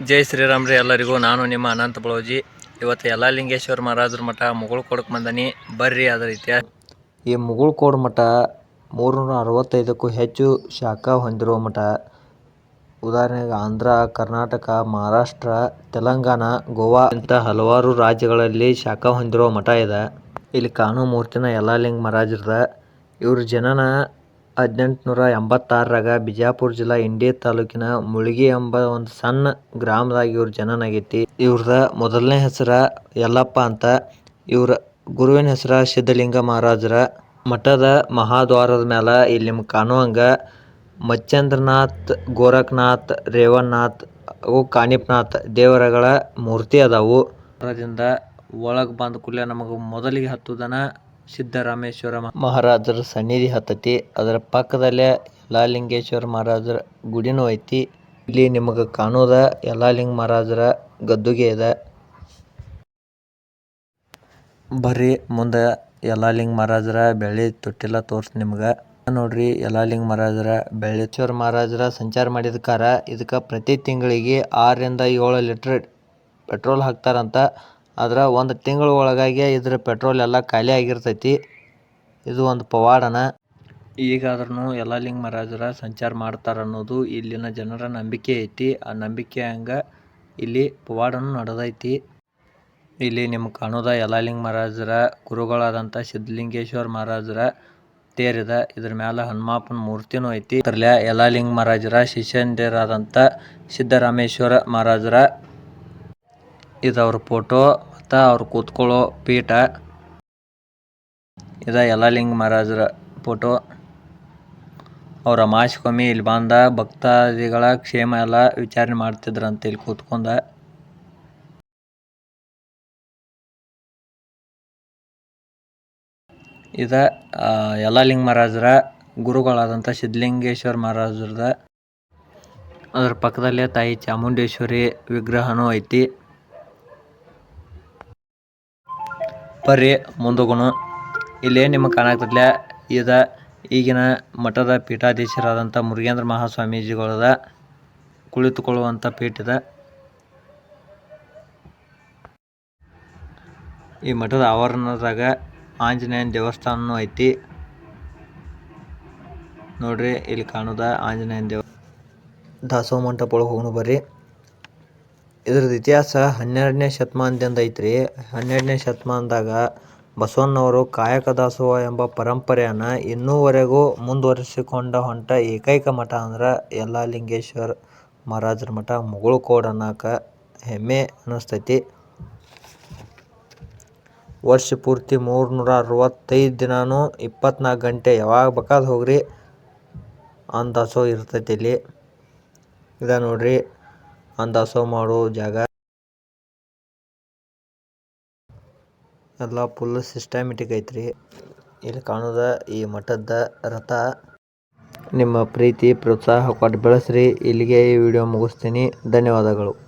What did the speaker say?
ಜೈ ಶ್ರೀರಾಮ್ ರೀ ಎಲ್ಲರಿಗೂ. ನಾನು ನಿಮ್ಮ ಅನಂತ ಬಳೋಜಿ ಇವತ್ತು ಎಲ್ಲ ಲಿಂಗೇಶ್ವರ ಮಹಾರಾಜರ ಮಠ ಮುಗುಳ್ಕೋಡಕ್ಕೆ ಬಂದನಿ. ಬರ್ರಿ ಅದ ರೀತಿಯ ಈ ಮುಗುಳ್ಕೋಡ್ ಮಠ ಮೂರುನೂರ ಅರವತ್ತೈದಕ್ಕೂ ಹೆಚ್ಚು ಶಾಖ ಹೊಂದಿರುವ ಮಠ. ಉದಾಹರಣೆಗೆ ಆಂಧ್ರ, ಕರ್ನಾಟಕ, ಮಹಾರಾಷ್ಟ್ರ, ತೆಲಂಗಾಣ, ಗೋವಾ ಇಂಥ ಹಲವಾರು ರಾಜ್ಯಗಳಲ್ಲಿ ಶಾಖ ಹೊಂದಿರುವ ಮಠ ಇದೆ. ಇಲ್ಲಿ ಕಾಣೋ ಮೂರ್ತಿನ ಲಿಂಗ ಮಹಾರಾಜರದ ಇವ್ರ ಜನನ ಹದಿನೆಂಟುನೂರ ಎಂಬತ್ತಾರರಾಗ ಬಿಜಾಪುರ ಜಿಲ್ಲಾ ಇಂಡಿ ತಾಲೂಕಿನ ಮುಳುಗಿ ಎಂಬ ಒಂದು ಸಣ್ಣ ಗ್ರಾಮದಾಗ ಇವ್ರ ಜನನ ಆಗೈತಿ. ಇವ್ರದ ಮೊದಲನೇ ಹೆಸರ ಯಲ್ಲಪ್ಪ ಅಂತ, ಇವ್ರ ಗುರುವಿನ ಹೆಸರ ಸಿದ್ಧಲಿಂಗ ಮಹಾರಾಜರ. ಮಠದ ಮಹಾದ್ವಾರದ ಮ್ಯಾಲ ಇಲ್ಲಿ ನಿಮ್ಗೆ ಕಾಣುವಂಗ ಮಚ್ಚಂದ್ರನಾಥ್, ಗೋರಖನಾಥ್ ರೇವಣ್ಣನಾಥ್ ಅವು ಕಾಣಿಪ್ನಾಥ್ ದೇವರಗಳ ಮೂರ್ತಿ ಅದಾವು. ಅದರಿಂದ ಒಳಗೆ ಬಂದ ಕೂಡಲೇ ನಮಗೆ ಮೊದಲಿಗೆ ಹತ್ತುದನ ಸಿದ್ದರಾಮೇಶ್ವರ ಮಹಾರಾಜರ ಸನ್ನಿಧಿ ಹತ್ತತಿ. ಅದರ ಪಕ್ಕದಲ್ಲೇ ಯಲ್ಲಾಲಿಂಗೇಶ್ವರ ಮಹಾರಾಜರ ಗುಡಿನೂ ಐತಿ. ಇಲ್ಲಿ ನಿಮಗೆ ಕಾಣೋದ ಯಲ್ಲಾಲಿಂಗ ಮಹಾರಾಜರ ಗದ್ದುಗೆ ಇದೆ ಬರ್ರಿ ಮುಂದೆ ಯಲ್ಲಾಲಿಂಗ ಮಹಾರಾಜರ ಬೆಳ್ಳಿ ತೊಟ್ಟಿಲ್ಲ ತೋರ್ಸ್ ನಿಮ್ಗೆ. ನೋಡ್ರಿ ಯಲ್ಲಾಲಿಂಗ ಮಹಾರಾಜರ ಬೆಳ್ಳೇಶ್ವರ ಮಹಾರಾಜರ ಸಂಚಾರ ಮಾಡಿದ ಕಾರ ಇದಕ್ಕೆ ಪ್ರತಿ ತಿಂಗಳಿಗೆ ಆರರಿಂದ ಏಳು ಲೀಟ್ರ್ ಪೆಟ್ರೋಲ್ ಹಾಕ್ತಾರಂತ ಆದ್ರೆ ಒಂದು ತಿಂಗಳ ಒಳಗಾಗಿ ಇದರ ಪೆಟ್ರೋಲ್ ಎಲ್ಲ ಖಾಲಿ ಆಗಿರ್ತೈತಿ. ಇದು ಒಂದು ಪವಾಡನ. ಈಗಾದ್ರೂ ಎಲ್ಲಲಿಂಗ ಮಹಾರಾಜರ ಸಂಚಾರ ಮಾಡ್ತಾರ ಅನ್ನೋದು ಇಲ್ಲಿನ ಜನರ ನಂಬಿಕೆ ಐತಿ. ಆ ನಂಬಿಕೆ ಹಂಗ ಇಲ್ಲಿ ಪವಾಡನು ನಡೆದೈತಿ. ಇಲ್ಲಿ ನಿಮ್ಗೆ ಕಾಣೋದ ಯಲ್ಲಾಲಿಂಗ ಮಹಾರಾಜರ ಗುರುಗಳಾದಂಥ ಸಿದ್ಧಲಿಂಗೇಶ್ವರ ಮಹಾರಾಜರ ತೇರಿದ. ಇದ್ರ ಮ್ಯಾಲ ಹನುಮಾಪನ ಮೂರ್ತಿನೂ ಐತಿ. ಇದ್ರಲ್ಲ ಯಲ್ಲಾಲಿಂಗ ಮಹಾರಾಜರ ಶಿಷ್ಯಂದಿರಾದಂಥ ಸಿದ್ದರಾಮೇಶ್ವರ ಮಹಾರಾಜರ ಇದು ಅವ್ರ ಫೋಟೋ ಮತ್ತು ಅವ್ರು ಕೂತ್ಕೊಳ್ಳೋ ಪೀಠ. ಇದ ಯಲ್ಲಾಲಿಂಗ ಮಹಾರಾಜರ ಫೋಟೋ ಅವ್ರ ಅಮಾವಾಸ್ಯಕ್ಕೊಮ್ಮೆ ಇಲ್ಲಿ ಬಂದ, ಭಕ್ತಾದಿಗಳ ಕ್ಷೇಮ ಎಲ್ಲ ವಿಚಾರಣೆ ಮಾಡ್ತಿದ್ರಂತ ಇಲ್ಲಿ ಕೂತ್ಕೊಂಡ. ಇದ ಯಲಲಿಂಗ ಮಹಾರಾಜರ ಗುರುಗಳಾದಂಥ ಸಿದ್ಧಲಿಂಗೇಶ್ವರ ಮಹಾರಾಜರದ. ಅದ್ರ ಪಕ್ಕದಲ್ಲೇ ತಾಯಿ ಚಾಮುಂಡೇಶ್ವರಿ ವಿಗ್ರಹನೂ ಐತಿ. ಬರ್ರಿ, ಮುಂದೋಗೋಣ. ಇಲ್ಲಿ ನಿಮಗೆ ಕಾಣಾಕತ್ಲೆ ಇದ ಈಗಿನ ಮಠದ ಪೀಠಾಧೀಶರಾದಂಥ ಮುರುಗೇಂದ್ರ ಮಹಾಸ್ವಾಮೀಜಿಗಳದ ಕುಳಿತುಕೊಳ್ಳುವಂಥ ಪೀಠ ಇದೆ. ಈ ಮಠದ ಆವರಣದಾಗ ಆಂಜನೇಯನ ದೇವಸ್ಥಾನನೂ ಐತಿ. ನೋಡ್ರಿ, ಇಲ್ಲಿ ಕಾಣುದ ಆಂಜನೇಯನ ದೇವ ದಾಸೋಹ ಮಂಟಪ ಒಳಗೆ ಹೋಗೋಣ ಬರ್ರಿ. ಇದ್ರದ್ದು ಇತಿಹಾಸ ಹನ್ನೆರಡನೇ ಶತಮಾನದಿಂದ ಐತ್ರಿ ಹನ್ನೆರಡನೇ ಶತಮಾನದಾಗ ಬಸವಣ್ಣನವರು ಕಾಯಕ ದಾಸೋಹ ಎಂಬ ಪರಂಪರೆಯನ್ನು ಇನ್ನೂವರೆಗೂ ಮುಂದುವರಿಸಿಕೊಂಡು ಹೊಂಟ ಏಕೈಕ ಮಠ ಅಂದ್ರೆ ಯಲ್ಲಾಲಿಂಗೇಶ್ವರ ಮಹಾರಾಜರ ಮಠ ಮುಗುಳ್ಕೋಡ್ ಅನ್ನೋಕೆ ಹೆಮ್ಮೆ ಅನ್ನಿಸ್ತೈತಿ ವರ್ಷ ಪೂರ್ತಿ ಮೂರ್ನೂರ ಅರವತ್ತೈದು ದಿನಾನು ಇಪ್ಪತ್ನಾಲ್ಕು ಗಂಟೆ ಯಾವಾಗ ಬೇಕಾದ್ ಹೋಗ್ರಿ ಅಂದಾಸೋ ಇರ್ತೈತಿ ಇಲ್ಲಿ. ಇದ ನೋಡ್ರಿ. ಅನ್ನದಾಸೋಹ ಮಾಡೋ ಜಾಗ. ಎಲ್ಲ ಫುಲ್ ಸಿಸ್ಟಮ್ಯಾಟಿಕ್ ಐತ್ರಿ. ಇಲ್ಲಿ ಕಾಣೋದ ಈ ಮಠದ ರಥ. ನಿಮ್ಮ ಪ್ರೀತಿ, ಪ್ರೋತ್ಸಾಹ ಕೊಟ್ಟು ಬೆಳೆಸ್ರಿ. ಇಲ್ಲಿಗೆ ಈ ವಿಡಿಯೋ ಮುಗಿಸ್ತೀನಿ. ಧನ್ಯವಾದಗಳು.